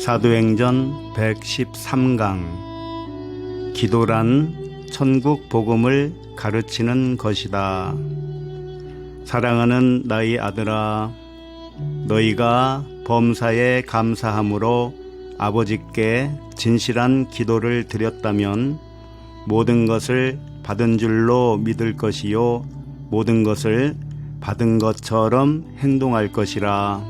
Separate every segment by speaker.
Speaker 1: 사도행전 113강 기도란 천국 복음을 가르치는 것이다. 사랑하는 나의 아들아, 너희가 범사에 감사함으로 아버지께 진실한 기도를 드렸다면 모든 것을 받은 줄로 믿을 것이요 모든 것을 받은 것처럼 행동할 것이라.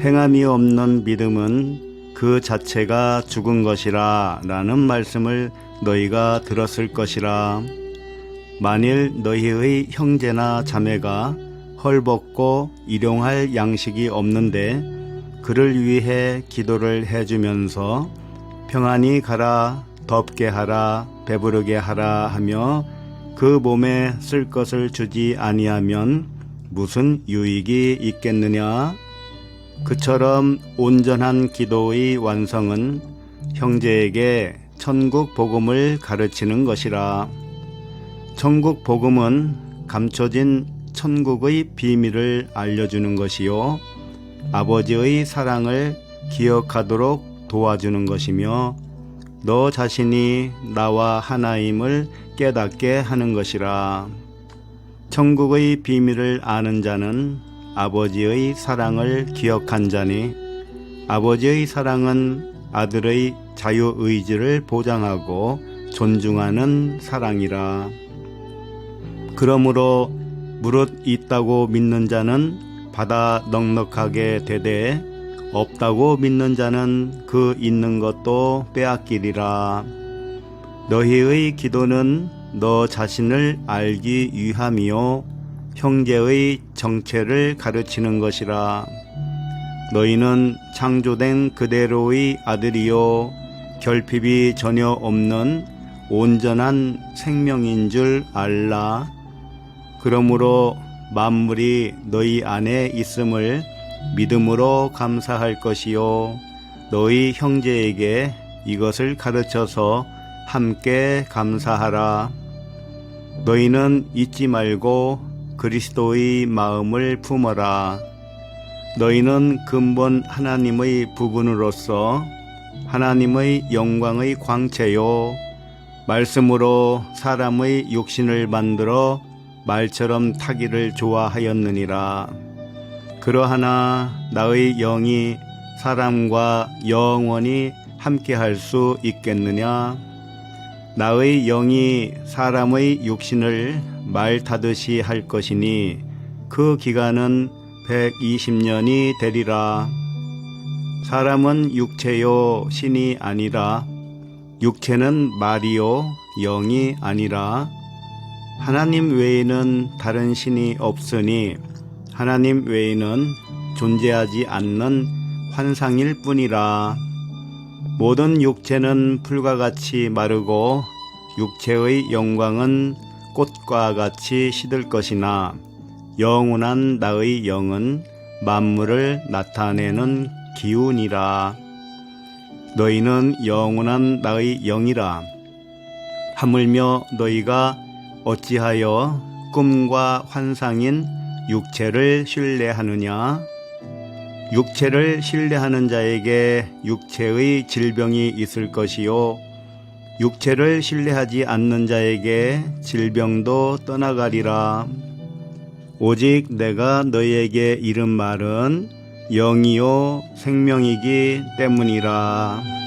Speaker 1: 행함이 없는 믿음은 그 자체가 죽은 것이라 라는 말씀을 너희가 들었을 것이라. 만일 너희의 형제나 자매가 헐벗고 일용할 양식이 없는데 그를 위해 기도를 해주면서 평안히 가라 덥게 하라 배부르게 하라 하며 그 몸에 쓸 것을 주지 아니하면 무슨 유익이 있겠느냐 그처럼 온전한 기도의 완성은 형제에게 천국 복음을 가르치는 것이라 천국 복음은 감춰진 천국의 비밀을 알려주는 것이요 아버지의 사랑을 기억하도록 도와주는 것이며 너 자신이 나와 하나임을 깨닫게 하는 것이라. 천국의 비밀을 아는 자는 아버지의 사랑을 기억한 자니 아버지의 사랑은 아들의 자유 의지를 보장하고 존중하는 사랑이라. 그러므로 무릇 있다고 믿는 자는 받아 넉넉하게 되되 없다고 믿는 자는 그 있는 것도 빼앗기리라. 너희의 기도는 너 자신을 알기 위함이요 형제의 정체를 가르치는 것이라. 너희는 창조된 그대로의 아들이요 결핍이 전혀 없는 온전한 생명인 줄 알라. 그러므로 만물이 너희 안에 있음을 믿음으로 감사할 것이요 너희 형제에게 이것을 가르쳐서 함께 감사하라 너희는 잊지 말고 그리스도의 마음을 품어라 너희는 근본 하나님의 부분으로서 하나님의 영광의 광채요 말씀으로 사람의 육신을 만들어 말처럼 타기를 좋아하였느니라. 그러하나 나의 영이 사람과 영원히 함께할 수 있겠느냐? 나의 영이 사람의 육신을 말 타듯이 할 것이니 그 기간은 120년이 되리라. 사람은 육체요 신이 아니라 육체는 말이요 영이 아니라 하나님 외에는 다른 신이 없으니 하나님 외에는 존재하지 않는 환상일 뿐이라. 모든 육체는 풀과 같이 마르고 육체의 영광은 꽃과 같이 시들 것이나 영원한 나의 영은 만물을 나타내는 기운이라. 너희는 영원한 나의 영이라. 하물며 너희가 어찌하여 꿈과 환상인 육체를 신뢰하느냐? 육체를 신뢰하는 자에게 육체의 질병이 있을 것이요. 육체를 신뢰하지 않는 자에게 질병도 떠나가리라. 오직 내가 너희에게 이른 말은 영이요 생명이기 때문이라.